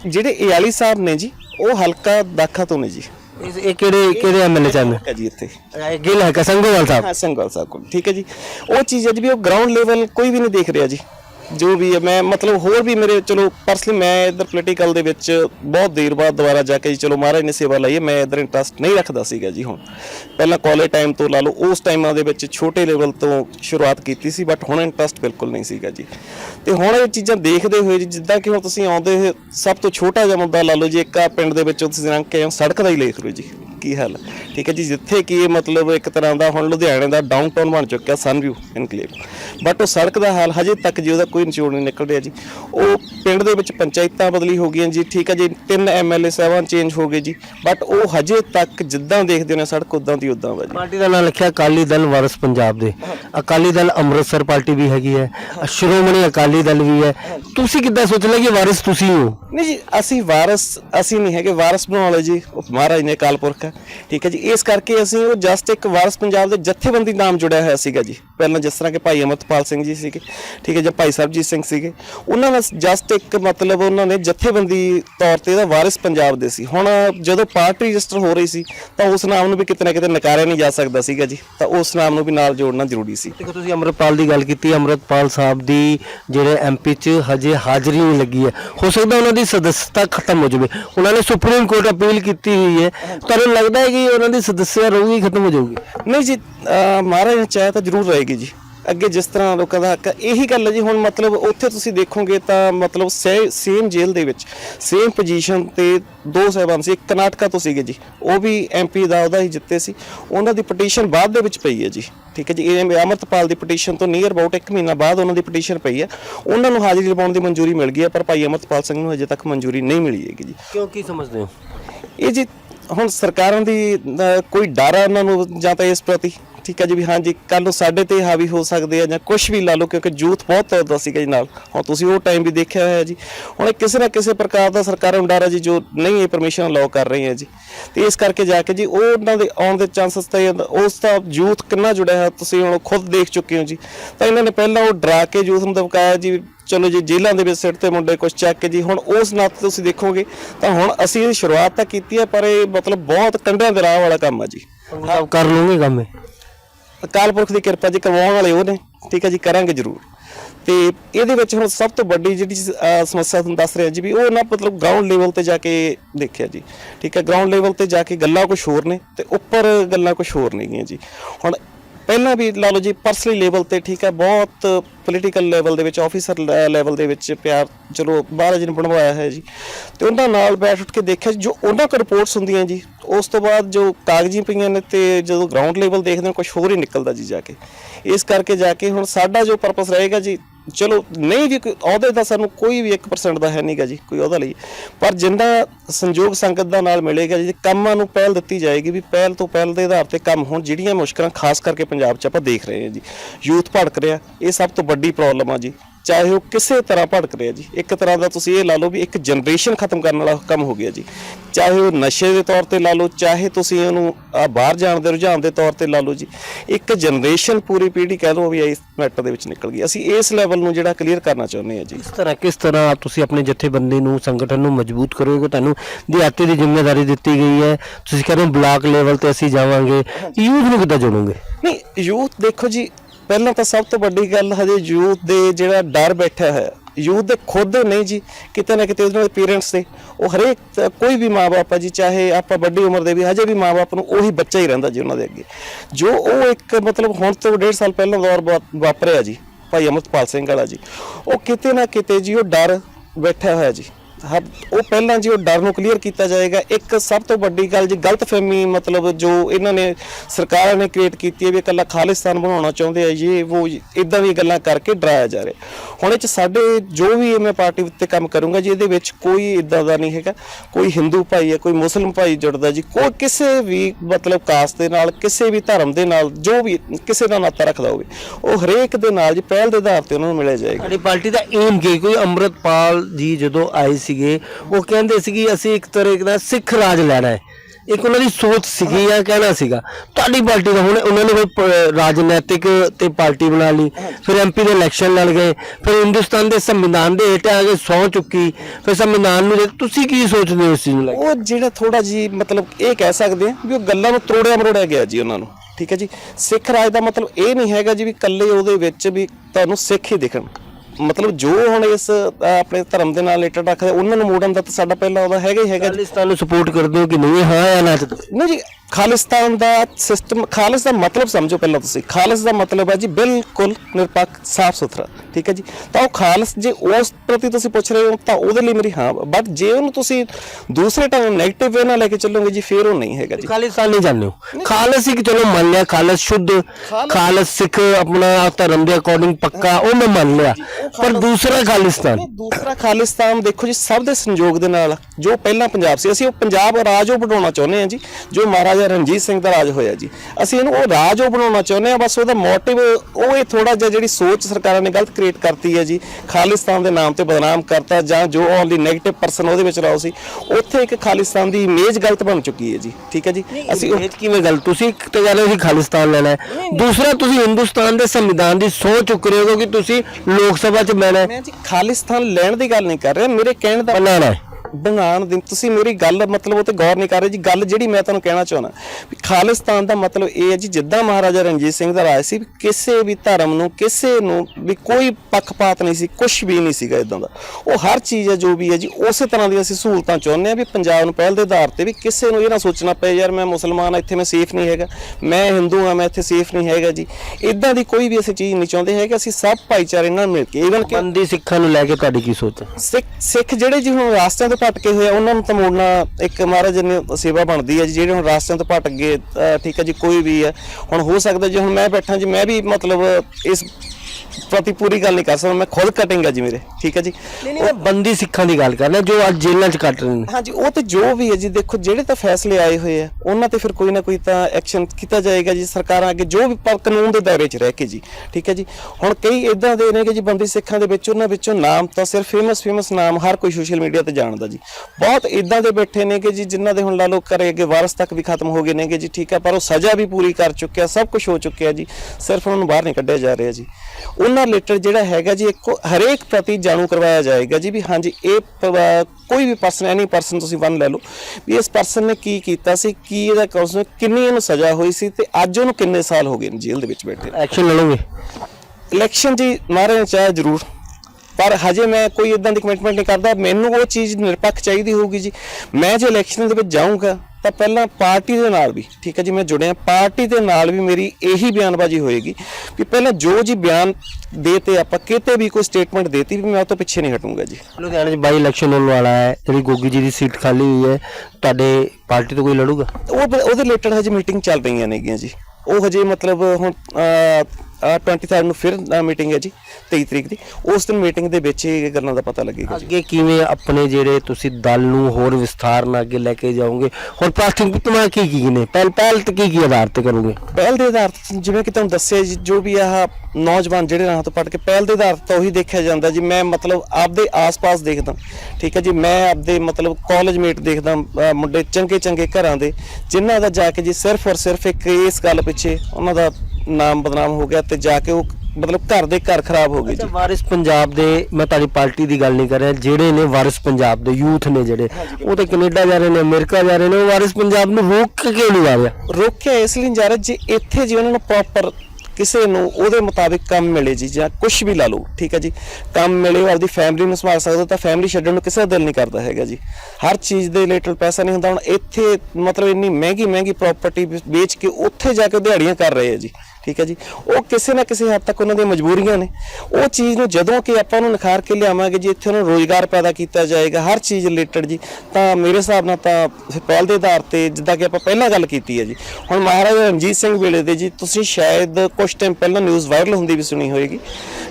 ਜਿਹੜੇ ਏਆਲੀ ਸਾਹਿਬ ਨੇ ਜੀ ਉਹ ਹਲਕਾ ਦਾਖਾ ਤੋਂ ਨੇ ਜੀ। ਇਹ ਇਹ ਕਿਹੜੇ ਕਿਹੜੇ ਐਮਐਲਏ ਚਾਹੁੰਦੇ ਹੈ? ਜੀ ਇੱਥੇ। ਇਹ ਗਿੱਲ ਹੈ ਕਸੰਗੋਵਾਲ ਸਾਹਿਬ? ਹਾਂ ਸੰਗਵਾਲ ਸਾਹਿਬ ਕੋਲ। ਠੀਕ ਹੈ ਜੀ। ਉਹ ਚੀਜ਼ ਹੈ ਜੀ ਵੀ ਉਹ ਗਰਾਊਂਡ ਲੈਵਲ ਕੋਈ ਵੀ ਨਹੀਂ ਦੇਖ ਰਿਹਾ ਜੀ। ਜੋ ਵੀ ਹੈ ਮੈਂ ਮਤਲਬ ਹੋਰ ਵੀ ਮੇਰੇ ਚਲੋ ਪਰਸਨਲੀ ਮੈਂ ਇਧਰ ਪੋਲੀਟੀਕਲ ਦੇ ਵਿੱਚ ਬਹੁਤ ਦੇਰ ਬਾਅਦ ਦੁਬਾਰਾ ਜਾ ਕੇ ਜੀ ਚਲੋ ਮਹਾਰਾਜ ਨੇ ਸੇਵਾ ਲਈ ਹੈ ਮੈਂ ਇਧਰ ਇੰਟਰਸਟ ਨਹੀਂ ਰੱਖਦਾ ਸੀਗਾ ਜੀ ਹੁਣ। ਪਹਿਲਾਂ ਕਾਲਜ ਟਾਈਮ ਤੋਂ ਲਾ ਲਓ ਉਸ ਟਾਈਮਾਂ ਦੇ ਵਿੱਚ ਛੋਟੇ ਲੈਵਲ ਤੋਂ ਸ਼ੁਰੂਆਤ ਕੀਤੀ ਸੀ ਬਟ ਹੁਣ ਇੰਟਰਸਟ ਬਿਲਕੁਲ ਨਹੀਂ ਸੀਗਾ ਜੀ। ਤੇ ਹੁਣ ਇਹ ਚੀਜ਼ਾਂ ਦੇਖਦੇ ਹੋਏ ਜੀ ਜਿੱਦਾਂ ਕਿ ਹੁਣ ਤੁਸੀਂ ਆਉਂਦੇ ਸਭ ਤੋਂ ਛੋਟਾ ਜਿਹਾ ਮੁੱਦਾ ਲਾ ਲਓ ਜੀ ਇੱਕ ਆ ਪਿੰਡ ਦੇ ਵਿੱਚੋਂ ਤੁਸੀਂ ਰੰਗ ਕੇ ਹੋ, ਸੜਕ ਦਾ ਹੀ ਦੇਖ ਲਓ ਜੀ। ਕੀ ਹਾਲ? ਠੀਕ ਹੈ ਜੀ ਜਿੱਥੇ ਕਿ ਇਹ ਮਤਲਬ ਇੱਕ ਤਰ੍ਹਾਂ ਦਾ ਹੁਣ ਲੁਧਿਆਣੇ ਦਾ ਡਾਊਨਟਾਊਨ ਬਣ ਚੁੱਕਿਆ ਸਨਵਿਊ ਇਨਕਲੇਵ ਬਟ ਉਹ ਸੜਕ ਦਾ ਹਾਲ ਹਜੇ ਤੱਕ ਜੀ ਉਹਦਾ ਕੋਈ ਨਿਚੋੜ ਨਹੀਂ ਨਿਕਲ ਰਿਹਾ ਜੀ। ਉਹ ਪਿੰਡ ਦੇ ਵਿੱਚ ਪੰਚਾਇਤਾਂ ਬਦਲੀ ਹੋ ਗਈਆਂ ਜੀ ਠੀਕ ਹੈ ਜੀ ਤਿੰਨ ਐਮਐਲਏ ਸਾਹਿਬਾਨ ਚੇਂਜ ਹੋ ਗਏ ਜੀ। ਬਟ ਉਹ ਹਜੇ ਤੱਕ ਜਿੱਦਾਂ ਦੇਖਦੇ ਨੇ ਸੜਕ ਉਦਾਂ ਦੀ ਉਦਾਂ ਵਾ ਜੀ। ਪਾਰਟੀ ਦਾ ਨਾਮ ਲਿਖਿਆ ਅਕਾਲੀ ਦਲ ਵਾਰਸ ਪੰਜਾਬ ਦੇ। ਅਕਾਲੀ ਦਲ ਅੰਮ੍ਰਿਤਸਰ ਪਾਰਟੀ ਵੀ ਹੈਗੀ ਹੈ ਸ਼੍ਰੋਮਣੀ ਅਕਾਲੀ ਦਲ ਵੀ ਹੈ। ਤੁਸੀਂ ਕਿੱਦਾਂ ਸੋਚ ਲਿਆ ਕਿ ਵਾਰਿਸ ਤੁਸੀਂ ਹੋ? ਨਹੀਂ ਜੀ ਅਸੀਂ ਵਾਰਸ ਅਸੀਂ ਨਹੀਂ ਹੈਗੇ ਵਾਰਸ ਬਣਾਉਣ ਵਾਲੇ ਜੀ। ਮਹਾਰਾਜ ਨੇ ਅਕਾਲ ਪੁਰਖ ਹੈ। ਠੀਕ ਹੈ ਜੀ। ਇਸ ਕਰਕੇ ਅਸੀਂ ਉਹ ਜਸਟ ਇੱਕ ਵਾਰਸ ਪੰਜਾਬ ਦੇ ਜਥੇਬੰਦੀ ਨਾਮ ਜੁੜਿਆ ਹੋਇਆ ਸੀਗਾ ਜੀ। ਪਹਿਲਾਂ ਜਿਸ ਤਰ੍ਹਾਂ ਕਿ ਭਾਈ ਅਮਰਤਪਾਲ ਸਿੰਘ ਜੀ ਸੀਗੇ, ਠੀਕ ਹੈ, ਜਾਂ ਭਾਈ ਸਰਬਜੀਤ ਸਿੰਘ ਸੀਗੇ। ਉਹਨਾਂ ਦਾ ਜਸਟ ਇੱਕ ਮਤਲਬ ਉਹਨਾਂ ਨੇ ਜਥੇਬੰਦੀ ਤੌਰ ਤੇ ਇਹਦਾ ਵਾਰਿਸ ਪੰਜਾਬ ਦੇ ਸੀ। ਹੁਣ ਜਦੋਂ ਪਾਰਟੀ ਰਜਿਸਟਰ ਹੋ ਰਹੀ ਸੀ, ਤਾਂ ਉਸ ਨਾਮ ਨੂੰ ਵੀ ਕਿਤੇ ਨਾ ਕਿਤੇ ਨਕਾਰਿਆ ਨਹੀਂ ਜਾ ਸਕਦਾ ਸੀਗਾ ਜੀ। ਤਾਂ ਉਸ ਨਾਮ ਨੂੰ ਵੀ ਨਾਲ ਜੋੜਨਾ ਜ਼ਰੂਰੀ ਸੀ। ਦੇਖੋ ਤੁਸੀਂ ਅੰਮ੍ਰਿਤਪਾਲ ਦੀ ਗੱਲ ਕੀਤੀ, ਅੰਮ੍ਰਿਤਪਾਲ ਸਾਹਿਬ ਦੀ ਜਿਹੜੇ ਐਮਪੀ ਚ ਹਜੇ ਹਾਜ਼ਰੀ ਨਹੀਂ ਲੱਗੀ ਹੈ। ਹੋ ਸਕਦਾ ਉਹਨਾਂ ਦੀ ਸਦੱਸਤਾ ਖਤਮ ਹੋ ਜਾਵੇ। ਉਹਨਾਂ ਨੇ ਸੁਪਰੀਮ ਕੋਰਟ ਅਪੀਲ ਕੀਤੀ ਹੋਈ ਹੈ। ਤੁਹਾਨੂੰ ਲੱਗਦਾ ਹੈ ਕਿ ਉਹਨਾਂ ਦੀ ਸਦੱਸਿਆ ਰਹੂਗੀ ਖਤਮ ਹੋ ਜਾਊਗੀ। ਨਹੀਂ ਜੀ ਅਹ ਮਹਾਰਾਜ ਤਾਂ ਜ਼ਰੂਰ ਰਹੇਗੀ ਜੀ। ਅੱਗੇ ਜਿਸ ਤਰ੍ਹਾਂ ਲੋਕਾਂ ਦਾ ਹੱਕ ਹੈ, ਇਹੀ ਗੱਲ ਹੈ ਜੀ। ਹੁਣ ਮਤਲਬ ਉੱਥੇ ਤੁਸੀਂ ਦੇਖੋਗੇ ਤਾਂ ਮਤਲਬ ਸੇਮ ਜੇਲ੍ਹ ਦੇ ਵਿੱਚ ਸੇਮ ਪੋਜੀਸ਼ਨ ਤੇ ਦੋ ਸਾਹਿਬਾਨ ਸੀ ਇੱਕ ਕਰਨਾਟਕਾ ਤੋਂ ਸੀਗੇ ਜੀ। ਉਹ ਵੀ ਐਮਪੀ ਦਾ ਉਹਦਾ ਹੀ ਜਿੱਤੇ ਸੀ। ਉਹਨਾਂ ਦੀ ਪਟੀਸ਼ਨ ਬਾਅਦ ਦੇ ਵਿੱਚ ਪਈ ਹੈ ਜੀ। ਠੀਕ ਹੈ ਜੀ ਇਹ ਅਮਰਤਪਾਲ ਦੀ ਪਟੀਸ਼ਨ ਤੋਂ ਨੀਅਰ ਅਬਾਊਟ 1 ਮਹੀਨਾ ਬਾਅਦ ਉਹਨਾਂ ਦੀ ਪਟੀਸ਼ਨ ਪਈ ਹੈ। ਉਹਨਾਂ ਨੂੰ ਹਾਜ਼ਰੀ ਲਵਾਉਣ ਦੀ ਮਨਜ਼ੂਰੀ ਮਿਲ ਗਈ ਹੈ ਪਰ ਭਾਈ ਅਮਰਤਪਾਲ ਸਿੰਘ ਨੂੰ ਅਜੇ ਤੱਕ ਮਨਜ਼ੂਰੀ ਨਹੀਂ ਮਿਲੀ ਹੈਗੀ ਜੀ। ਕਿਉਂ ਕੀ ਸਮਝਦੇ ਹੋ? ਇਹ ਜੀ ਹੁਣ ਸਰਕਾਰਾਂ ਦੀ ਅਹ, ਕੋਈ ਡਰ ਹੈ ਉਹਨਾਂ ਨੂੰ ਜਾਂ ਤਾਂ ਇਸ ਪ੍ਰਤੀ? ਠੀਕ ਹੈ ਜੀ ਵੀ ਹਾਂਜੀ ਕੱਲ ਨੂੰ ਸਾਡੇ ਤੇ ਹਾਵੀ ਹੋ ਸਕਦੇ ਆ ਜਾਂ ਕੁਝ ਵੀ ਲਾ ਲਓ, ਕਿਉਂਕਿ ਯੂਥ ਬਹੁਤ ਤੁਰਦਾ ਸੀਗਾ ਜੀ ਨਾਲ। ਹੁਣ ਤੁਸੀਂ ਉਹ ਟਾਈਮ ਵੀ ਦੇਖਿਆ ਹੋਇਆ ਜੀ। ਹੁਣ ਕਿਸੇ ਨਾ ਕਿਸੇ ਪ੍ਰਕਾਰ ਦਾ ਸਰਕਾਰਾਂ ਨੂੰ ਡਰ ਹੈ ਜੀ ਜੋ ਨਹੀਂ ਇਹ ਪਰਮਿਸ਼ਨ ਅਲਾਉ ਕਰ ਰਹੀਆਂ ਜੀ। ਤੇ ਇਸ ਕਰਕੇ ਜਾ ਕੇ ਜੀ ਉਹ ਉਹਨਾਂ ਦੇ ਆਉਣ ਦੇ ਚਾਂਸਸ ਤਾਂ ਉਸ ਦਾ ਯੂਥ ਕਿੰਨਾ ਜੁੜਿਆ ਹੈ ਤੁਸੀਂ ਹੁਣ ਖੁਦ ਦੇਖ ਚੁੱਕੇ ਹੋ ਜੀ। ਤਾਂ ਇਹਨਾਂ ਨੇ ਪਹਿਲਾਂ ਉਹ ਡਰਾ ਕੇ ਯੂਥ ਨੂੰ ਦਬਕਾਇਆ ਜੀ, ਚਲੋ ਜੀ ਜੇਲ੍ਹਾਂ ਦੇ ਵਿੱਚ ਸਿੱਟ ਤੇ ਮੁੰਡੇ ਕੁਛ ਚੱਕ ਕੇ ਜੀ, ਹੁਣ ਉਸ ਨਾਤੇ ਤੁਸੀਂ ਦੇਖੋਗੇ, ਤਾਂ ਹੁਣ ਅਸੀਂ ਇਹ ਸ਼ੁਰੂਆਤ ਤਾਂ ਕੀਤੀ ਹੈ, ਪਰ ਇਹ ਮਤਲਬ ਬਹੁਤ ਕੰਢਿਆਂ ਦੇ ਰਾਹ ਵਾਲਾ ਕੰਮ ਆ ਜੀ। ਕਰ ਲਓਗੇ ਕੰਮ ਇਹ। ਅਕਾਲ ਪੁਰਖ ਦੀ ਕਿਰਪਾ ਜੀ ਕਰਵਾਉਣ ਵਾਲੇ ਉਹ ਨੇ, ਠੀਕ ਹੈ ਜੀ, ਕਰਾਂਗੇ ਜ਼ਰੂਰ। ਤੇ ਇਹਦੇ ਵਿੱਚ ਹੁਣ ਸਭ ਤੋਂ ਵੱਡੀ ਜਿਹੜੀ ਸਮੱਸਿਆ ਤੁਹਾਨੂੰ ਦੱਸ ਰਿਹਾ ਜੀ ਵੀ ਉਹ ਨਾ ਮਤਲਬ ਗਰਾਊਂਡ ਲੈਵਲ ਤੇ ਜਾ ਕੇ ਦੇਖਿਆ ਜੀ, ਠੀਕ ਹੈ ਗਰਾਊਂਡ ਲੈਵਲ ਤੇ ਜਾ ਕੇ ਗੱਲਾਂ ਕੁਝ ਹੋਰ ਨੇ ਤੇ ਉੱਪਰ ਗੱਲਾਂ ਕੁਝ ਹੋਰ ਨੇਗੀਆਂ ਜੀ। ਹੁਣ ਪਹਿਲਾਂ ਵੀ ਲਾ ਲਓ ਜੀ, ਪਰਸਨਲੀ ਲੈਵਲ ਤੇ ਠੀਕ ਹੈ, ਬਹੁਤ ਪੋਲੀਟੀਕਲ ਲੈਵਲ ਦੇ ਵਿੱਚ ਆਫੀਸਰ ਲੈਵਲ ਦੇ ਵਿੱਚ ਪਿਆਰ ਚਲੋ ਮਹਾਰਾਜ ਨੇ ਬਣਵਾਇਆ ਹੈ ਜੀ। ਤੇ ਉਹਨਾਂ ਨਾਲ ਬੈਠ ਉੱਠ ਕੇ ਦੇਖਿਆ ਜੋ ਉਹਨਾਂ ਕੋਲ ਰਿਪੋਰਟਸ ਹੁੰਦੀਆਂ ਜੀ, ਉਸ ਤੋਂ ਬਾਅਦ ਜੋ ਕਾਗਜ਼ੀ ਪਈਆਂ ਨੇ ਤੇ ਜਦੋਂ ਗਰਾਊਂਡ ਲੈਵਲ ਦੇਖਦੇ ਹਾਂ ਕੁਝ ਹੋਰ ਹੀ ਨਿਕਲਦਾ ਜੀ ਜਾ ਕੇ। ਇਸ ਕਰਕੇ ਜਾ ਕੇ ਹੁਣ ਸਾਡਾ ਜੋ ਪਰਪਸ ਰਹੇਗਾ ਜੀ ਚਲੋ, ਨਹੀਂ ਵੀ ਕੋਈ ਅਹੁਦੇ ਦਾ ਸਾਨੂੰ ਕੋਈ ਵੀ 1% ਦਾ ਹੈ ਨਹੀਂਗਾ ਜੀ, ਕੋਈ ਅਹੁਦਾ ਲਈ। ਪਰ ਜਿੰਨਾ ਸੰਯੋਗ ਸੰਗਤ ਦਾ ਨਾਲ ਮਿਲੇਗਾ ਜੀ ਕੰਮਾਂ ਨੂੰ ਪਹਿਲ ਦਿੱਤੀ ਜਾਏਗੀ ਵੀ ਪਹਿਲ ਤੋਂ ਪਹਿਲ ਦੇ ਆਧਾਰ ਤੇ ਕੰਮ ਹੋਣ, ਜਿਹੜੀਆਂ ਮੁਸ਼ਕਲਾਂ ਖਾਸ ਕਰਕੇ ਪੰਜਾਬ 'ਚ ਆਪਾਂ ਦੇਖ ਰਹੇ ਹਾਂ ਜੀ। ਯੂਥ ਭੜਕ ਰਿਹਾ, ਇਹ ਸਭ ਤੋਂ ਵੱਡੀ ਪ੍ਰੋਬਲਮ ਆ ਜੀ। ਚਾਹੇ ਉਹ ਕਿਸੇ ਤਰ੍ਹਾਂ ਭੜਕ ਰਿਹਾ ਜੀ। ਇੱਕ ਤਰ੍ਹਾਂ ਦਾ ਤੁਸੀਂ ਇਹ ਲਾ ਲਓ ਵੀ ਇੱਕ ਜਨਰੇਸ਼ਨ ਖਤਮ ਕਰਨ ਵਾਲਾ ਕੰਮ ਹੋ ਗਿਆ ਜੀ। ਚਾਹੇ ਉਹ ਨਸ਼ੇ ਦੇ ਤੌਰ ਤੇ ਲਾ ਲਓ ਚਾਹੇ ਤੁਸੀਂ ਉਹਨੂੰ ਬਾਹਰ ਜਾਣ ਦੇ ਰੁਝਾਨ ਦੇ ਤੌਰ ਤੇ ਲਾ ਲਓ ਜੀ। ਇੱਕ ਜਨਰੇਸ਼ਨ ਪੂਰੀ ਪੀੜ੍ਹੀ ਕਹਿ ਲਓ ਵੀ ਇਸ ਮੈਟਰ ਦੇ ਵਿੱਚ ਨਿਕਲ ਗਈ। ਅਸੀਂ ਇਸ ਲੈਵਲ ਨੂੰ ਜਿਹੜਾ ਕਲੀਅਰ ਕਰਨਾ ਚਾਹੁੰਦੇ ਹਾਂ ਜੀ। ਕਿਸ ਤਰ੍ਹਾਂ ਕਿਸ ਤਰ੍ਹਾਂ ਤੁਸੀਂ ਆਪਣੇ ਜਥੇਬੰਦੀ ਨੂੰ ਸੰਗਠਨ ਨੂੰ ਮਜ਼ਬੂਤ ਕਰੋਗੇ? ਤੁਹਾਨੂੰ ਦਿਹਾਤੀ ਦੀ ਜ਼ਿੰਮੇਵਾਰੀ ਦਿੱਤੀ ਗਈ ਹੈ। ਤੁਸੀਂ ਕਹਿੰਦੇ ਬਲਾਕ ਲੈਵਲ ਤੇ ਅਸੀਂ ਜਾਵਾਂਗੇ। ਯੂਥ ਨੂੰ ਕਿੱਦਾਂ ਜੋੜੋਗੇ ਨਹੀਂ ਯੂਥ ਦੇਖੋ ਜੀ ਪਹਿਲਾਂ ਤਾਂ ਸਭ ਤੋਂ ਵੱਡੀ ਗੱਲ ਹਜੇ ਯੂਥ ਦੇ ਜਿਹੜਾ ਡਰ ਬੈਠਾ ਹੋਇਆ ਯੂਥ ਦੇ ਖੁਦ ਨਹੀਂ ਜੀ, ਕਿਤੇ ਨਾ ਕਿਤੇ ਉਹਨਾਂ ਦੇ ਪੇਰੈਂਟਸ ਦੇ, ਉਹ ਹਰੇਕ ਤ- ਕੋਈ ਵੀ ਮਾਪੇ ਆ ਜੀ, ਚਾਹੇ ਆਪਾਂ ਵੱਡੀ ਉਮਰ ਦੇ ਵੀ, ਹਜੇ ਵੀ ਮਾਪੇ ਨੂੰ ਉਹੀ ਬੱਚਾ ਹੀ ਰਹਿੰਦਾ ਜੀ ਉਹਨਾਂ ਦੇ ਅੱਗੇ। ਜੋ ਉਹ ਇੱਕ ਮਤਲਬ ਹੁਣ ਤੋਂ ਡੇਢ ਸਾਲ ਪਹਿਲਾਂ ਦੌਰ ਵਾ- ਵਾਪਰਿਆ ਜੀ, ਭਾਈ ਅਮਰਤਪਾਲ ਸਿੰਘ ਵਾਲਾ ਜੀ, ਉਹ ਕਿਤੇ ਨਾ ਕਿਤੇ ਜੀ ਉਹ ਡਰ ਬੈਠਾ ਹੋਇਆ ਜੀ। ਹਰ ਉਹ ਪਹਿਲਾਂ ਜੀ ਉਹ ਡਰ ਨੂੰ ਕਲੀਅਰ ਕੀਤਾ ਜਾਏਗਾ। ਇੱਕ ਸਭ ਤੋਂ ਵੱਡੀ ਗੱਲ ਜੀ, ਗਲਤਫਹਿਮੀ ਮਤਲਬ ਜੋ ਇਹਨਾਂ ਨੇ ਸਰਕਾਰਾਂ ਨੇ ਕ੍ਰੀਏਟ ਕੀਤੀ ਹੈ ਵੀ ਇਕੱਲਾ ਖਾਲਿਸਤਾਨ ਬਣਾਉਣਾ ਚਾਹੁੰਦੇ ਆ ਇਹ ਉਹ ਇਦਾਂ ਦੀ ਗੱਲਾਂ ਕਰਕੇ ਡਰਾਇਆ ਜਾ ਰਿਹਾ। ਹੁਣ ਇਹ ਚ ਸਾਡੇ ਜੋ ਵੀ ਮੈਂ ਪਾਰਟੀ ਉੱਤੇ ਕੰਮ ਕਰੂੰਗਾ ਜੀ, ਇਹਦੇ ਵਿੱਚ ਕੋਈ ਇਦਾਂ ਦਾ ਨਹੀਂ ਹੈਗਾ। ਕੋਈ ਹਿੰਦੂ ਭਾਈ ਹੈ, ਕੋਈ ਮੁਸਲਮ ਭਾਈ ਜੁੜਦਾ ਜੀ, ਕੋਈ ਕਿਸੇ ਵੀ ਮਤਲਬ ਕਾਸਟ ਦੇ ਨਾਲ, ਕਿਸੇ ਵੀ ਧਰਮ ਦੇ ਨਾਲ, ਜੋ ਵੀ ਕਿਸੇ ਦਾ ਨਾਤਾ ਰੱਖਦਾ ਹੋਵੇ, ਉਹ ਹਰੇਕ ਦੇ ਨਾਲ ਜੀ, ਪਹਿਲ ਦੇ ਆਧਾਰ ਤੇ ਉਹਨਾਂ ਨੂੰ ਮਿਲਿਆ ਜਾਏਗਾ। ਸਾਡੀ ਪਾਰਟੀ ਦਾ ਏਮ ਕੀ ਕੋਈ ਅੰਮ੍ਰਿਤਪਾਲ ਜੀ ਜਦੋਂ ਆਏ ਸੀਗੇ, ਉਹ ਕਹਿੰਦੇ ਸੀ ਕਿ ਅਸੀਂ ਇੱਕ ਤਰ੍ਹਾਂ ਦਾ ਸਿੱਖ ਰਾਜ ਲੈਣਾ ਹੈ। ਇੱਕ ਉਹਨਾਂ ਦੀ ਸੋਚ ਸੀਗੀ ਜਾਂ ਕਹਿਣਾ ਸੀਗਾ। ਤੁਹਾਡੀ ਪਾਰਟੀ ਦਾ ਹੁਣ ਉਹਨਾਂ ਨੇ ਕੋਈ ਪ- ਰਾਜਨੀਤਿਕ ਤੇ ਪਾਰਟੀ ਬਣਾ ਲਈ, ਫਿਰ ਐਮਪੀ ਦੇ ਇਲੈਕਸ਼ਨ ਲੜ ਗਏ, ਫਿਰ ਹਿੰਦੁਸਤਾਨ ਦੇ ਸੰਵਿਧਾਨ ਦੇ ਹੇਠ ਆ ਕੇ ਸਹੁੰ ਚੁੱਕੀ, ਫਿਰ ਸੰਵਿਧਾਨ ਨੂੰ ਜੇ- ਤੁਸੀਂ ਕੀ ਸੋਚਦੇ ਹੋ ਇਸ ਚੀਜ਼ ਨੂੰ ਲੈ ਕੇ? ਉਹ ਜਿਹੜਾ ਥੋੜਾ ਜੀ ਮਤਲਬ ਇਹ ਕਹਿ ਸਕਦੇ ਆ ਵੀ ਉਹ ਗੱਲਾਂ ਨੂੰ ਤਰੋੜਿਆ ਮਰੋੜਿਆ ਗਿਆ ਜੀ ਉਹਨਾਂ ਨੂੰ। ਠੀਕ ਹੈ ਜੀ? ਸਿੱਖ ਰਾਜ ਦਾ ਮਤਲਬ ਇਹ ਨਹੀਂ ਹੈਗਾ ਜੀ ਵੀ ਇਕੱਲੇ ਉਹਦੇ ਵਿੱਚ ਵੀ ਤੁਹਾਨੂੰ ਸਿੱਖ ਹੀ ਦਿਖਣ। ਮਤਲਬ ਜੋ ਹੁਣ ਇਸ ਆਪਣੇ ਧਰਮ ਦੇ ਨਾਲ ਰਿਲੇਟਡ ਰੱਖਦੇ ਉਹਨਾਂ ਨੂੰ ਮੋੜਨ ਦਾ ਤਾਂ ਸਾਡਾ ਪਹਿਲਾ ਉਹਦਾ ਹੈਗਾ ਹੀ ਹੈਗਾ। ਜੀ ਖਾਲਿਸਤਾਨ ਨੂੰ ਸਪੋਰਟ ਕਰਦੇ ਹੋ ਕਿ ਨਹੀਂ? ਹਾਂ ਜਾਂ ਨਾ ਨਹੀਂ ਜੀ ਖਾਲਿਸਤਾਨ ਦਾ ਸਿਸਟਮ ਖਾਲਿਸ ਦਾ ਮਤਲਬ ਸਮਝੋ ਪਹਿਲਾਂ ਤੁਸੀਂ। ਖਾਲਿਸ ਦਾ ਮਤਲਬ ਹੈ ਜੀ ਬਿਲਕੁਲ ਨਿਰਪੱਖ ਸਾਫ਼ ਸੁਥਰਾ ਠੀਕ ਹੈ ਜੀ। ਤਾਂ ਉਹ ਖਾਲਿਸ ਜੇ ਉਸ ਪ੍ਰਤੀ ਤੁਸੀਂ ਪੁੱਛ ਰਹੇ ਹੋ ਤਾਂ ਉਹਦੇ ਲਈ ਮੇਰੀ ਹਾਂ ਬਟ ਜੇ ਉਹਨੂੰ ਤੁਸੀਂ ਦੂਸਰੇ ਢੰਗ ਨੈਗੇਟਿਵ ਵੇ ਨਾਲ ਲੈ ਕੇ ਚੱਲੋਗੇ ਜੀ ਫੇਰ ਉਹ ਨਹੀਂ ਹੈਗਾ ਜੀ। ਖਾਲਿਸਤਾਨ ਨਹੀਂ ਜਾਣਦੇ ਹੋ। ਖਾਲਸ ਇੱਕ ਚਲੋ ਮੰਨ ਲਿਆ ਖਾਲਸ ਸ਼ੁੱਧ ਖਾਲਸ ਸਿੱਖ ਆਪਣਾ ਧਰਮ ਦੇ ਅਕੋਰਡਿੰਗ ਪੱਕਾ ਉਹ ਮੈਂ ਮੰਨ ਲਿਆ। ਪਰ ਦੂਸਰਾ ਖਾਲਿਸਤਾਨ ਦੂਸਰਾ ਖਾਲਿਸਤਾਨ ਦੇਖੋ ਜੀ ਸਭ ਦੇ ਸੰਯੋਗ ਦੇ ਨਾਲ ਜੋ ਪਹਿਲਾਂ ਪੰਜਾਬ ਸੀ ਅਸੀਂ ਉਹ ਪੰਜਾਬ ਰਾਜ ਉਹ ਬਣਾਉਣਾ ਚਾਹੁੰਦੇ ਹਾਂ ਜੀ ਜੋ ਮਹਾਰਾਜਾ ਰਣਜੀਤ ਸਿੰਘ ਦਾ ਰਾਜ ਹੋਇਆ ਜੀ। ਅਸੀਂ ਇਹਨੂੰ ਉਹ ਰਾਜ ਉਹ ਬਣਾਉਣਾ ਚਾਹੁੰਦੇ ਹਾਂ ਬਸ ਉਹਦਾ ਮੋਟਿਵ ਉਹ ਇਹ ਥੋੜਾ ਜਿਹਾ ਜਿਹੜੀ ਸੋਚ ਸਰਕਾਰਾਂ ਨੇ ਗਲਤ ਕ੍ਰੀਏਟ ਕਰਤੀ ਹੈ ਜੀ। ਖਾਲਿਸਤਾਨ ਦੇ ਨਾਮ ਤੇ ਬਦਨਾਮ ਕਰਤਾ ਜਾਂ ਜੋ ਓਨਲੀ 네ਗੇਟਿਵ ਪਰਸਨ ਉਹਦੇ ਵਿੱਚ ਰਹੋ ਸੀ ਉੱਥੇ ਇੱਕ ਖਾਲਿਸਤਾਨ ਦੀ ਇਮੇਜ ਗਲਤ ਬਣ ਚੁੱਕੀ ਹੈ ਜੀ। ਠੀਕ ਹੈ ਜੀ? ਅਸੀਂ ਇਹ ਕਿਵੇਂ ਗੱਲ ਤੁਸੀਂ ਇੱਕ ਤਾਂ ਕਹਿੰਦੇ ਸੀ ਖਾਲਿਸਤਾਨ ਲੈਣਾ ਹੈ। ਦੂਸਰਾ ਤੁਸੀਂ ਹਿੰਦੁਸਤਾਨ ਦੇ ਸੰਵਿਧਾਨ ਦੀ ਸੋਚ ਚੁੱਕ ਰਹੇ ਹੋ ਕਿ ਤੁਸੀਂ ਲੋਕ ਸਭਾ 'ਚ ਬਹਿਣਾ ਹੈ। ਮੈਂ ਜੀ ਖਾਲਿਸਤਾਨ ਲੈਣ ਦੀ ਗੱਲ ਨਹੀਂ ਕਰ ਰਿਹਾ। ਮੇਰੇ ਕਹਿਣ ਦਾ ਬਣਾਉਣਾ ਹੈ। ਬਣਾਉਣ ਦੀ ਤੁਸੀਂ ਮੇਰੀ ਗੱਲ ਮਤਲਬ ਉਹ ਤੇ ਗੌਰ ਨਹੀਂ ਕਰ ਰਹੇ ਜੀ। ਗੱਲ ਜਿਹੜੀ ਮੈਂ ਤੁਹਾਨੂੰ ਕਹਿਣਾ ਚਾਹੁੰਦਾ ਖਾਲਿਸਤਾਨ ਦਾ ਮਤਲਬ ਇਹ ਹੈ ਜੀ ਜਿੱਦਾਂ ਮਹਾਰਾਜਾ ਰਣਜੀਤ ਸਿੰਘ ਦਾ ਰਾਜ ਸੀ ਕਿਸੇ ਵੀ ਧਰਮ ਨੂੰ ਕਿਸੇ ਨੂੰ ਵੀ ਕੋਈ ਪੱਖਪਾਤ ਨਹੀਂ ਸੀ ਕੁਝ ਵੀ ਨਹੀਂ ਸੀਗਾ ਇਦਾਂ ਦਾ। ਉਹ ਹਰ ਚੀਜ਼ ਹੈ ਜੋ ਵੀ ਹੈ ਜੀ ਉਸੇ ਤਰ੍ਹਾਂ ਦੀ ਅਸੀਂ ਸਹੂਲਤਾਂ ਚਾਹੁੰਦੇ ਆ ਵੀ ਪੰਜਾਬ ਨੂੰ ਪਹਿਲ ਦੇ ਆਧਾਰ ਤੇ ਵੀ ਕਿਸੇ ਨੂੰ ਇਹ ਨਾ ਸੋਚਣਾ ਪਏ ਯਾਰ ਮੈਂ ਮੁਸਲਮਾਨ ਆ ਇੱਥੇ ਮੈਂ ਸੇਫ ਨਹੀਂ ਹੈਗਾ ਮੈਂ ਹਿੰਦੂ ਆ ਮੈਂ ਇੱਥੇ ਸੇਫ ਨਹੀਂ ਹੈਗਾ ਜੀ। ਇਦਾਂ ਦੀ ਕੋਈ ਵੀ ਅਸੀਂ ਚੀਜ਼ ਨਹੀਂ ਚਾਹੁੰਦੇ ਹੈਗੇ ਅਸੀਂ ਸਭ ਭਾਈਚਾਰੇ ਨਾਲ ਮਿਲ ਕੇ ਇਵਨ ਕਿ ਬੰਦੀ ਸਿੱਖਾਂ ਨੂੰ ਲੈ ਕੇ ਤੁਹਾਡੀ ਕੀ ਸੋਚ ਹੈ? ਸਿੱਖ ਸਿੱਖ ਜਿਹੜੇ ਜੀ ਹੁਣ ਰਾਸਤਿਆਂ ਤੋਂ ਭਟਕੇ ਹੋਏ ਆ ਉਹਨਾਂ ਨੂੰ ਤਾਂ ਮੋੜਨਾ ਇੱਕ ਮਹਾਰਾਜ ਨੇ ਸੇਵਾ ਬਣਦੀ ਹੈ ਜੀ, ਜਿਹੜੇ ਹੁਣ ਰਾਸਤਿਆਂ ਤੋਂ ਭਟਕ ਗਏ ਅਹ ਠੀਕ ਹੈ ਜੀ, ਕੋਈ ਵੀ ਹੈ। ਹੁਣ ਹੋ ਸਕਦਾ ਜੀ ਹੁਣ ਮੈਂ ਬੈਠਾ ਜੀ, ਮੈਂ ਵੀ ਮਤਲਬ ਇਸ ਪ੍ਰਤੀ ਪੂਰੀ ਗੱਲ ਨਹੀਂ ਕਰ ਸਕਦਾ ਮੈਂ ਖੁਦ ਕਟਿੰਗ ਆ ਜੀ ਮੇਰੇ ਠੀਕ ਹੈ ਜੀ? ਨਹੀਂ ਨਹੀਂ ਮੈਂ ਬੰਦੀ ਸਿੱਖਾਂ ਦੀ ਗੱਲ ਕਰ ਰਿਹਾ ਜੋ ਅੱਜ ਜੇਲ੍ਹਾਂ 'ਚ ਕੱਟ ਰਹੇ ਨੇ। ਹਾਂਜੀ ਉਹ ਤੇ ਜੋ ਵੀ ਹੈ ਜੀ ਦੇਖੋ ਜਿਹੜੇ ਤਾਂ ਫੈਸਲੇ ਆਏ ਹੋਏ ਆ ਉਹਨਾਂ ਤੇ ਫਿਰ ਕੋਈ ਨਾ ਕੋਈ ਤਾਂ ਐਕਸ਼ਨ ਕੀਤਾ ਜਾਏਗਾ ਜੀ ਸਰਕਾਰਾਂ ਅੱਗੇ ਜੋ ਵੀ ਪ- ਕਾਨੂੰਨ ਦੇ ਦਾਇਰੇ 'ਚ ਰਹਿ ਕੇ ਜੀ ਠੀਕ ਹੈ ਜੀ? ਹੁਣ ਕਈ ਇਦਾਂ ਦੇ ਨੇ ਕਿ ਜੀ ਬੰਦੀ ਸਿੱਖਾਂ ਦੇ ਵਿੱਚ ਉਹਨਾਂ ਵਿੱਚੋਂ ਨਾਮ ਤਾਂ ਸਿਰਫ ਫੇਮਸ ਫੇਮਸ ਨਾਮ ਹਰ ਕੋਈ ਸੋਸ਼ਲ ਮੀਡੀਆ ਤੇ ਜਾਣਦਾ ਜੀ। ਬਹੁਤ ਇਦਾਂ ਦੇ ਬੈਠੇ ਨੇ ਕਿ ਜੀ ਜਿਨ੍ਹਾਂ ਦੇ ਹੁਣ ਲਾ ਲੋ ਕਰੇ ਅੱਗੇ ਵਾਰਸ ਤੱਕ ਵੀ ਖਤਮ ਹੋ ਗਏ ਨੇਗੇ ਜੀ ਠੀਕ ਹੈ? ਪਰ ਉਹ ਸਜ਼ਾ ਵੀ ਪੂਰੀ ਕਰ ਚੁੱਕਿਆ ਸਭ ਕੁਝ ਹੋ ਚੁੱਕਿਆ ਜੀ ਸਿਰਫ ਉਹਨਾਂ ਨੂੰ ਬਾਹਰ ਨਹੀਂ ਕੱਢਿਆ ਜਾ ਰਿਹਾ ਜੀ। ਉਹਨਾਂ ਰਿਲੇਟਡ ਜਿਹੜਾ ਹੈਗਾ ਜੀ ਇੱਕ ਹਰੇਕ ਪ੍ਰਤੀ ਜਾਣੂ ਕਰਵਾਇਆ ਜਾਏਗਾ ਜੀ ਵੀ ਹਾਂਜੀ ਇਹ ਕੋਈ ਵੀ ਪਰਸਨ ਐਨੀ ਪਰਸਨ ਤੁਸੀਂ ਵਨ ਲੈ ਲਓ। ਵੀ ਇਸ ਪਰਸਨ ਨੇ ਕੀ ਕੀਤਾ ਸੀ ਕੀ ਇਹਦਾ ਕੌਸ ਕਿੰਨੀ ਇਹਨੂੰ ਸਜ਼ਾ ਹੋਈ ਸੀ ਤੇ ਅੱਜ ਉਹਨੂੰ ਕਿੰਨੇ ਸਾਲ ਹੋ ਗਏ ਨੇ ਜੇਲ੍ਹ ਦੇ ਵਿੱਚ ਬੈਠੇ ਐਕਸ਼ਨ ਲਓਗੇ ਇਲੈਕਸ਼ਨ ਜੀ ਮਾਰੇ ਚਾਹ ਜ਼ਰੂਰ। ਪਰ ਹਜੇ ਮੈਂ ਕੋਈ ਇਦਾਂ ਦੀ ਕਮਿਟਮੈਂਟ ਨਹੀਂ ਕਰਦਾ। ਮੈਨੂੰ ਉਹ ਚੀਜ਼ ਨਿਰਪੱਖ ਚਾਹੀਦੀ ਹੋਊਗੀ ਜੀ। ਮੈਂ ਜੇ ਇਲੈਕਸ਼ਨ ਦੇ ਵਿੱਚ ਜਾਊਂਗਾ ਤਾਂ ਪਹਿਲਾਂ ਪਾਰਟੀ ਦੇ ਨਾਲ ਵੀ ਠੀਕ ਹੈ ਜੀ ਮੈਂ ਜੁੜਿਆ ਪਾਰਟੀ ਦੇ ਨਾਲ ਵੀ ਮੇਰੀ ਇਹੀ ਬਿਆਨਬਾਜ਼ੀ ਹੋਏਗੀ ਵੀ ਪਹਿਲਾਂ ਜੋ ਜੀ ਬਿਆਨ ਦੇਤੇ ਆਪਾਂ ਕਿਤੇ ਵੀ ਕੋਈ ਸਟੇਟਮੈਂਟ ਦੇਤੀ ਵੀ ਮੈਂ ਉਹ ਤੋਂ ਪਿੱਛੇ ਨਹੀਂ ਹਟੂੰਗਾ ਜੀ। ਲੁਧਿਆਣੇ 'ਚ ਬਾਈ ਇਲੈਕਸ਼ਨ ਹੋਣ ਵਾਲਾ ਹੈ ਜਿਹੜੀ ਗੋਗੀ ਜੀ ਦੀ ਸੀਟ ਖਾਲੀ ਹੋਈ ਹੈ ਤੁਹਾਡੇ ਪਾਰਟੀ ਤੋਂ ਕੋਈ ਲੜੂਗਾ? ਉਹ ਉਹਦੇ ਰਿਲੇਟਡ ਹਜੇ ਮੀਟਿੰਗ ਚੱਲ ਰਹੀਆਂ ਨੇਗੀਆਂ ਜੀ। ਉਹ ਹਜੇ ਮਤਲਬ ਹੁਣ ਅ 23 ਨੂੰ ਫਿਰ ਮੀਟਿੰਗ ਹੈ ਜੀ 23 ਤਰੀਕ ਦੀ। ਉਸ ਦਿਨ ਮੀਟਿੰਗ ਦੇ ਵਿੱਚ ਇਹ ਗੱਲਾਂ ਦਾ ਪਤਾ ਲੱਗੇਗਾ ਜੀ। ਅੱਗੇ ਕਿਵੇਂ ਆਪਣੇ ਜਿਹੜੇ ਤੁਸੀਂ ਦਲ ਨੂੰ ਹੋਰ ਵਿਸਥਾਰ ਨਾਲ ਅੱਗੇ ਲੈ ਕੇ ਜਾਓਗੇ? ਹੋਰ ਪ੍ਰਾਥਮਿਕਤਾ ਕੀ ਕੀ ਨੇ? ਪਹਿਲ ਪਹਿਲ ਤੇ ਕੀ ਕੀ ਆਧਾਰ ਤੇ ਕਰੋਗੇ? ਪਹਿਲ ਦੇ ਆਧਾਰ ਤੇ ਜਿਵੇਂ ਕਿ ਤੁਹਾਨੂੰ ਦੱਸਿਆ ਜੀ ਜੋ ਵੀ ਆਹ ਨੌਜਵਾਨ ਜਿਹੜੇ ਰਾਹ ਤੋਂ ਪੜ ਕੇ ਪਹਿਲ ਦੇ ਆਧਾਰ ਤੇ ਉਹੀ ਦੇਖਿਆ ਜਾਂਦਾ ਜੀ। ਮੈਂ ਮਤਲਬ ਆਪਦੇ ਆਸ-ਪਾਸ ਦੇਖਦਾ ਠੀਕ ਹੈ ਜੀ? ਮੈਂ ਆਪਦੇ ਮਤਲਬ ਕਾਲਜ ਮੇਟ ਦੇਖਦਾ ਮੁੰਡੇ ਚੰਗੇ ਚੰਗੇ ਘਰਾਂ ਦੇ ਜਿਨ੍ਹਾਂ ਦਾ ਜਾ ਕੇ ਜੀ ਸਿਰਫ ਔਰ ਸਿਰਫ ਇੱਕ ਇਸ ਗੱਲ ਪਿੱਛੇ ਉਹਨਾਂ ਦਾ ਨਾਮ ਬਦਨਾਮ ਹੋ ਗਿਆ ਤੇ ਜਾ ਕੇ ਉਹ ਮਤਲਬ ਘਰ ਦੇ ਘਰ ਖਰਾਬ ਹੋ ਗਏ ਜੀ। ਵਾਰਿਸ ਪੰਜਾਬ ਦੇ ਮੈਂ ਤੁਹਾਡੀ ਪਾਰਟੀ ਦੀ ਗੱਲ ਨਹੀਂ ਕਰ ਰਿਹਾ ਜਿਹੜੇ ਨੇ ਵਾਰਿਸ ਪੰਜਾਬ ਦੇ ਯੂਥ ਨੇ ਜਿਹੜੇ ਉਹ ਤਾਂ ਕੈਨੇਡਾ ਜਾ ਰਹੇ ਨੇ ਅਮਰੀਕਾ ਜਾ ਰਹੇ ਨੇ ਉਹ ਵਾਰਿਸ ਪੰਜਾਬ ਨੂੰ ਰੋਕ ਕੇ ਕਿਉਂ ਨਹੀਂ ਆ ਰਿਹਾ? ਰੋਕਿਆ ਇਸ ਲਈ ਜਾ ਰਿਹਾ ਜੇ ਇੱਥੇ ਜੀ ਉਹਨਾਂ ਨੂੰ ਪ੍ਰੋਪਰ ਕਿਸੇ ਨੂੰ ਉਹਦੇ ਮੁਤਾਬਿਕ ਕੰਮ ਮਿਲੇ ਜੀ ਜਾਂ ਕੁਝ ਵੀ ਲਾ ਲਓ ਠੀਕ ਹੈ ਜੀ ਕੰਮ ਮਿਲੇ ਉਹ ਆਪਦੀ ਫੈਮਿਲੀ ਨੂੰ ਸੰਭਾਲ ਸਕਦਾ ਤਾਂ ਫੈਮਿਲੀ ਛੱਡਣ ਨੂੰ ਕਿਸੇ ਦਾ ਦਿਲ ਨਹੀਂ ਕਰਦਾ ਹੈਗਾ ਜੀ। ਹਰ ਚੀਜ਼ ਦੇ ਰਿਲੇਟਡ ਪੈਸਾ ਨਹੀਂ ਹੁੰਦਾ ਹੁਣ ਇੱਥੇ ਮਤਲਬ ਇੰਨੀ ਮਹਿੰਗੀ ਮਹਿੰਗੀ ਪ੍ਰਾਪਰਟੀ ਵੇਚ ਕੇ ਉੱਥੇ ਜਾ ਕੇ ਦਿਹਾੜੀਆਂ ਕਰ ਰਹੇ ਆ ਜੀ। ਠੀਕ ਹੈ ਜੀ? ਉਹ ਕਿਸੇ ਨਾ ਕਿਸੇ ਹੱਦ ਤੱਕ ਉਹਨਾਂ ਦੀਆਂ ਮਜਬੂਰੀਆਂ ਨੇ। ਉਹ ਚੀਜ਼ ਨੂੰ ਜਦੋਂ ਕਿ ਆਪਾਂ ਉਹਨੂੰ ਨਿਖਾਰ ਕੇ ਲਿਆਵਾਂਗੇ ਜੀ, ਇੱਥੇ ਉਹਨੂੰ ਰੋਜ਼ਗਾਰ ਪੈਦਾ ਕੀਤਾ ਜਾਏਗਾ, ਹਰ ਚੀਜ਼ ਰਿਲੇਟਡ ਜੀ। ਤਾਂ ਮੇਰੇ ਹਿਸਾਬ ਨਾਲ ਤਾਂ ਪਹਿਲ ਦੇ ਆਧਾਰ ਤੇ ਜਿੱਦਾਂ ਕਿ ਆਪਾਂ ਪਹਿਲਾਂ ਗੱਲ ਕੀਤੀ ਹੈ ਜੀ। ਹੁਣ ਮਹਾਰਾਜਾ ਰਣਜੀਤ ਸਿੰਘ ਵੇਲੇ ਦੇ ਜੀ, ਤੁਸੀਂ ਸ਼ਾਇਦ ਕੁਝ ਟਾਈਮ ਪਹਿਲਾਂ ਨਿਊਜ਼ ਵਾਇਰਲ ਹੁੰਦੀ ਵੀ ਸੁਣੀ ਹੋਏਗੀ।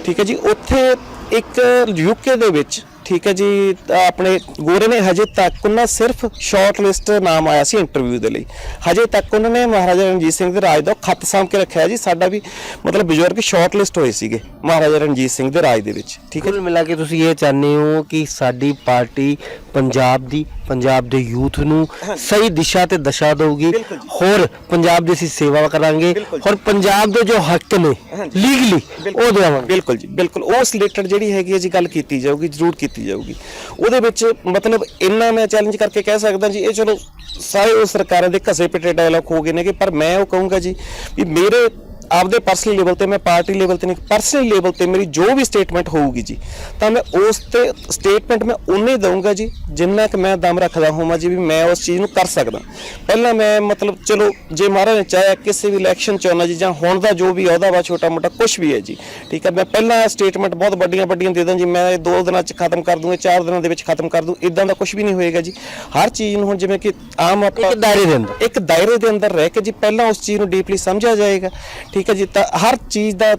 ਠੀਕ ਹੈ ਜੀ? ਉੱਥੇ ਇੱਕ ਯੂਕੇ ਦੇ ਵਿੱਚ ਠੀਕ ਹੈ ਜੀ ਆਪਣੇ ਗੋਰੇ ਨੇ ਹਜੇ ਤੱਕ ਉਹਨਾਂ ਸਿਰਫ ਸ਼ਾਰਟ ਲਿਸਟ ਨਾਮ ਆਇਆ ਸੀ ਇੰਟਰਵਿਊ ਦੇ ਲਈ। ਹਜੇ ਤੱਕ ਉਹਨਾਂ ਨੇ ਮਹਾਰਾਜਾ ਰਣਜੀਤ ਸਿੰਘ ਦੇ ਰਾਜ ਦਾ ਖੱਤ ਸਾਂਭ ਕੇ ਰੱਖਿਆ ਜੀ, ਸਾਡਾ ਵੀ ਮਤਲਬ ਬਜ਼ੁਰਗ ਸ਼ਾਰਟ ਲਿਸਟ ਹੋਏ ਸੀਗੇ ਮਹਾਰਾਜਾ ਰਣਜੀਤ ਸਿੰਘ ਦੇ ਰਾਜ ਦੇ ਵਿੱਚ, ਠੀਕ ਹੈ ਕੁੱਲ ਮਿਲਾ ਕੇ ਤੁਸੀਂ ਇਹ ਚਾਹੁੰਦੇ ਹੋ ਕਿ ਸਾਡੀ ਪਾਰਟੀ ਪੰਜਾਬ ਦੀ ਪੰਜਾਬ ਦੇ ਯੂਥ ਨੂੰ ਸਹੀ ਦਿਸ਼ਾ ਤੇ ਦਸ਼ਾ ਦੇਊਗੀ। ਹੋਰ ਪੰਜਾਬ ਦੀ ਅਸੀਂ ਸੇਵਾ ਕਰਾਂਗੇ। ਹੋਰ ਪੰਜਾਬ ਦੇ ਜੋ ਹੱਕ ਨੇ ਲੀਗਲੀ ਉਹ ਦੇਵਾਂਗੇ। ਬਿਲਕੁਲ ਜੀ ਬਿਲਕੁਲ। ਉਸ ਰਿਲੇਟਡ ਜਿਹੜੀ ਹੈਗੀ ਹੈ ਜੀ ਗੱਲ ਕੀਤੀ ਜਾਊਗੀ ਜ਼ਰੂਰ ਕੀਤੀ ਜਾਊਗੀ। ਉਹਦੇ ਵਿੱਚ ਮਤਲਬ ਇੰਨਾ ਮੈਂ ਚੈਲੰਜ ਕਰਕੇ ਕਹਿ ਸਕਦਾ ਜੀ ਇਹ ਚਲੋ ਸਾਰੇ ਸਰਕਾਰਾਂ ਦੇ ਘਸੇ ਪਿੱਟੇ ਡਾਇਲੌਗ ਹੋ ਗਏ ਨੇ ਕਿ ਪਰ ਮੈਂ ਉਹ ਕਹੂੰਗਾ ਜੀ ਵੀ ਮੇਰੇ ਆਪਦੇ ਪਰਸਨਲ ਲੈਵਲ ਤੇ ਮੈਂ ਪਾਰਟੀ ਲੈਵਲ ਤੇ ਨਹੀਂ ਪਰਸਨਲ ਲੈਵਲ ਤੇ ਮੇਰੀ ਜੋ ਵੀ ਸਟੇਟਮੈਂਟ ਹੋਊਗੀ ਜੀ ਤਾਂ ਮੈਂ ਉਸ ਤੇ ਸਟੇਟਮੈਂਟ ਮੈਂ ਉਨੇ ਦਊਂਗਾ ਜੀ ਜਿੰਨਾ ਕਿ ਮੈਂ ਦਮ ਰੱਖਦਾ ਹੋਵਾਂ ਜੀ ਵੀ ਮੈਂ ਉਸ ਚੀਜ਼ ਨੂੰ ਕਰ ਸਕਦਾ। ਪਹਿਲਾਂ ਮੈਂ ਮਤਲਬ ਚਲੋ ਜੇ ਮਹਾਰਾਜ ਨੇ ਚਾਹਿਆ ਕਿਸੇ ਵੀ ਇਲੈਕਸ਼ਨ ਚ ਆਉਣਾ ਜੀ ਜਾਂ ਹੁਣ ਦਾ ਜੋ ਵੀ ਅਹੁਦਾ ਵਾ ਛੋਟਾ ਮੋਟਾ ਕੁਝ ਵੀ ਹੈ ਜੀ ਠੀਕ ਹੈ? ਮੈਂ ਪਹਿਲਾਂ ਸਟੇਟਮੈਂਟ ਬਹੁਤ ਵੱਡੀਆਂ ਵੱਡੀਆਂ ਦੇ ਦਾਂ ਜੀ ਮੈਂ ਇਹ ਦੋ ਦਿਨਾਂ ਚ ਖਤਮ ਕਰ ਦੂੰਗਾ ਚਾਰ ਦਿਨਾਂ ਦੇ ਵਿੱਚ ਖਤਮ ਕਰ ਦੂੰ ਇਦਾਂ ਦਾ ਕੁਝ ਵੀ ਨਹੀਂ ਹੋਏਗਾ ਜੀ। ਹਰ ਚੀਜ਼ ਨੂੰ ਹੁਣ ਜਿਵੇਂ ਕਿ ਆਮ ਆਪਾਂ ਇੱਕ ਦਾਇਰੇ ਦੇ ਅੰਦਰ। ਇੱਕ ਦਾਇਰੇ ਦੇ ਅੰਦਰ ਰਹਿ ਕੇ ਜੀ ਪਹਿਲਾਂ ਉਸ ਚੀਜ਼ ਨੂੰ ਡੀਪਲੀ ਸਮਝਿਆ ਜਾਏਗਾ ਠੀਕ ਹੈ ਜੀ? ਤਾਂ ਹਰ ਚੀਜ਼ ਦਾ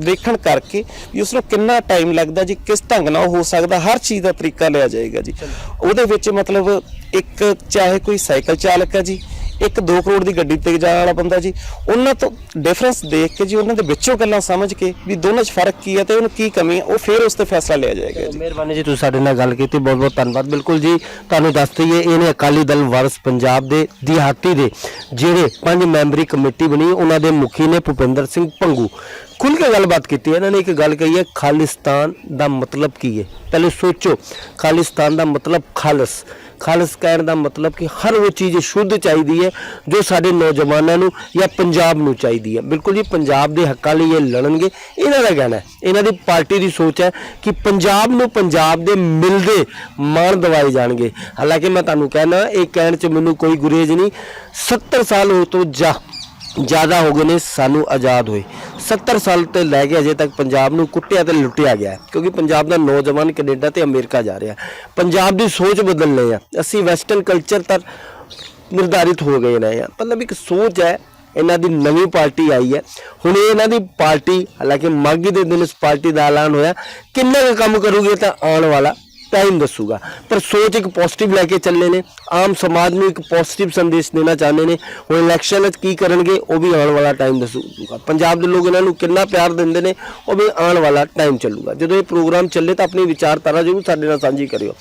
ਦੇਖਣ ਕਰਕੇ ਵੀ ਉਸ ਨੂੰ ਕਿੰਨਾ ਟਾਈਮ ਲੱਗਦਾ ਜੀ ਕਿਸ ਢੰਗ ਨਾਲ ਹੋ ਸਕਦਾ ਹਰ ਚੀਜ਼ ਦਾ ਤਰੀਕਾ ਲਿਆ ਜਾਏਗਾ ਜੀ। ਉਹਦੇ ਵਿੱਚ ਮਤਲਬ ਇੱਕ ਚਾਹੇ ਕੋਈ ਸਾਈਕਲ ਚਾਲਕ ਹੈ ਜੀ ਇੱਕ 2 ਕਰੋੜ ਦੀ ਗੱਡੀ ਤੇ ਜਾਣ ਵਾਲਾ ਬੰਦਾ ਜੀ, ਉਹਨਾਂ ਤੋਂ ਡਿਫਰੈਂਸ ਦੇਖ ਕੇ ਜੀ, ਉਹਨਾਂ ਦੇ ਵਿੱਚੋਂ ਗੱਲਾਂ ਸਮਝ ਕੇ ਵੀ ਦੋਨਾਂ 'ਚ ਫ਼ਰਕ ਕੀ ਹੈ ਤੇ ਉਹਨੂੰ ਕੀ ਕਮੀ ਹੈ ਉਹ ਫਿਰ ਉਸ ਤੇ ਫੈਸਲਾ ਲਿਆ ਜਾਏਗਾ ਜੀ। ਮਿਹਰਬਾਨੀ ਜੀ, ਤੁਸੀਂ ਸਾਡੇ ਨਾਲ ਗੱਲ ਕੀਤੀ, ਬਹੁਤ ਬਹੁਤ ਧੰਨਵਾਦ। ਬਿਲਕੁਲ ਜੀ, ਤੁਹਾਨੂੰ ਦੱਸ ਦਈਏ ਇਹਨੇ ਅਕਾਲੀ ਦਲ ਵਾਰਸ ਪੰਜਾਬ ਦੇ ਦਿਹਾਤੀ ਦੇ, ਜਿਹੜੇ ਪੰਜ ਮੈਂਬਰੀ ਕਮੇਟੀ ਬਣੀ, ਉਹਨਾਂ ਦੇ ਮੁਖੀ ਨੇ ਭੁਪਿੰਦਰ ਸਿੰਘ ਭੰਗੂ ਖੁੱਲ ਕੇ ਗੱਲਬਾਤ ਕੀਤੀ ਹੈ। ਇਹਨਾਂ ਨੇ ਇੱਕ ਗੱਲ ਕਹੀ ਹੈ, ਖਾਲਿਸਤਾਨ ਦਾ ਮਤਲਬ ਕੀ ਹੈ? ਪਹਿਲੇ ਸੋਚੋ, ਖਾਲਿਸਤਾਨ ਦਾ ਮਤਲਬ ਖਾਲਸ। ਖਾਲਸ ਕਹਿਣ ਦਾ ਮਤਲਬ ਕਿ ਹਰ ਉਹ ਚੀਜ਼ ਸ਼ੁੱਧ ਚਾਹੀਦੀ ਹੈ ਜੋ ਸਾਡੇ ਨੌਜਵਾਨਾਂ ਨੂੰ ਜਾਂ ਪੰਜਾਬ ਨੂੰ ਚਾਹੀਦੀ ਹੈ। ਬਿਲਕੁਲ ਜੀ, ਪੰਜਾਬ ਦੇ ਹੱਕਾਂ ਲਈ ਇਹ ਲੜਨਗੇ। ਇਹਨਾਂ ਦਾ ਕਹਿਣਾ ਹੈ। ਇਹਨਾਂ ਦੀ ਪਾਰਟੀ ਦੀ ਸੋਚ ਹੈ ਕਿ ਪੰਜਾਬ ਨੂੰ ਪੰਜਾਬ ਦੇ ਮਿਲਦੇ ਮਾਣ ਦਿਵਾਏ ਜਾਣਗੇ। ਹਾਲਾਂਕਿ ਮੈਂ ਤੁਹਾਨੂੰ ਕਹਿਣਾ, ਇਹ ਕਹਿਣ 'ਚ ਮੈਨੂੰ ਕੋਈ ਗੁਰੇਜ਼ ਨਹੀਂ। 70 ਸਾਲ ਹੋ ਤੋਂ ਜਾ, ਜ਼ਿਆਦਾ ਹੋ ਗਏ ਨੇ, ਸਾਨੂੰ ਆਜ਼ਾਦ ਹੋਏ। 70 ਸਾਲ ਤੇ ਲੈ ਕੇ ਅਜੇ ਤੱਕ ਪੰਜਾਬ ਨੂੰ ਕੁੱਟਿਆ ਤੇ ਲੁੱਟਿਆ ਗਿਆ ਕਿਉਂਕਿ ਪੰਜਾਬ ਦਾ ਨੌਜਵਾਨ ਕੈਨੇਡਾ ਤੇ ਅਮਰੀਕਾ ਜਾ ਰਿਹਾ ਪੰਜਾਬ ਦੀ ਸੋਚ ਬਦਲ ਬਦਲਨੇ ਆ। ਅਸੀਂ ਵੈਸਟਰਨ ਕਲਚਰ ਤੱਕ ਨਿਰਧਾਰਿਤ ਹੋ ਗਏ ਨੇ ਮਤਲਬ ਇੱਕ ਸੋਚ ਹੈ, ਇਹਨਾਂ ਦੀ ਨਵੀਂ ਪਾਰਟੀ ਆਈ ਹੈ। ਹੁਣ ਇਹ ਇਹਨਾਂ ਦੀ ਪਾਰਟੀ, ਹਾਲਾਂਕਿ ਮਾਘੀ ਦੇ ਦਿਨ ਇਸ ਪਾਰਟੀ ਦਾ ਐਲਾਨ ਹੋਇਆ, ਕਿੰਨਾ ਕੁ ਕੰਮ ਕਰੂਗੇ ਤਾਂ ਆਉਣ ਵਾਲਾ। ਟਾਈਮ ਦੱਸੂਗਾ। ਪਰ ਸੋਚ ਇੱਕ ਪੋਜ਼ਿਟਿਵ ਲੈ ਕੇ ਚੱਲੇ ਨੇ। ਆਮ ਸਮਾਜ ਨੂੰ ਇੱਕ ਪੋਜ਼ਿਟਿਵ ਸੰਦੇਸ਼ ਦੇਣਾ ਚਾਹੁੰਦੇ ਨੇ। ਹੁਣ ਇਲੈਕਸ਼ਨ ਵਿੱਚ ਕੀ ਕਰਨਗੇ, ਉਹ ਵੀ ਆਉਣ ਵਾਲਾ ਟਾਈਮ ਦੱਸੂਗਾ। ਪੰਜਾਬ ਦੇ ਲੋਕ ਇਹਨਾਂ ਨੂੰ ਕਿੰਨਾ ਪਿਆਰ ਦਿੰਦੇ ਨੇ, ਉਹ ਵੀ ਆਉਣ ਵਾਲਾ ਟਾਈਮ ਚੱਲੂਗਾ। ਜਦੋਂ ਇਹ ਪ੍ਰੋਗਰਾਮ ਚੱਲੇ ਤਾਂ ਆਪਣੀ ਵਿਚਾਰਧਾਰਾ ਜ਼ਰੂਰ ਸਾਡੇ ਨਾਲ ਸਾਂਝੀ ਕਰਿਓ।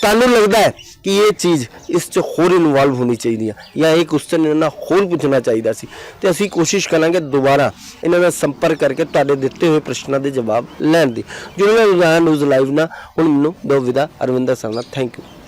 ਤੁਹਾਨੂੰ ਲੱਗਦਾ ਹੈ ਕਿ ਇਹ ਚੀਜ਼ ਇਸ 'ਚ ਹੋਰ ਇਨਵੋਲਵ ਹੋਣੀ ਚਾਹੀਦੀ ਹੈ ਜਾਂ ਇਹ ਕੁਐਸਚਨ ਇਹਨਾਂ ਨਾਲ ਹੋਰ ਪੁੱਛਣਾ ਚਾਹੀਦਾ ਸੀ ਤੇ ਅਸੀਂ ਕੋਸ਼ਿਸ਼ ਕਰਾਂਗੇ ਦੁਬਾਰਾ ਇਹਨਾਂ ਨਾਲ ਸੰਪਰਕ ਕਰਕੇ ਤੁਹਾਡੇ ਦਿੱਤੇ ਹੋਏ ਪ੍ਰਸ਼ਨਾਂ ਦੇ ਜਵਾਬ ਲੈਣ ਦੀ ਜੁੜੇ ਰਹੋ ਰੋਜ਼ਾਨਾ ਨਿਊਜ਼ ਲਾਈਵ ਨਾਲ ਹੁਣ ਮੈਨੂੰ ਦੋ ਵਿਦਾ ਅਰਵਿੰਦਰ ਸਰਨਾ ਥੈਂਕ ਯੂ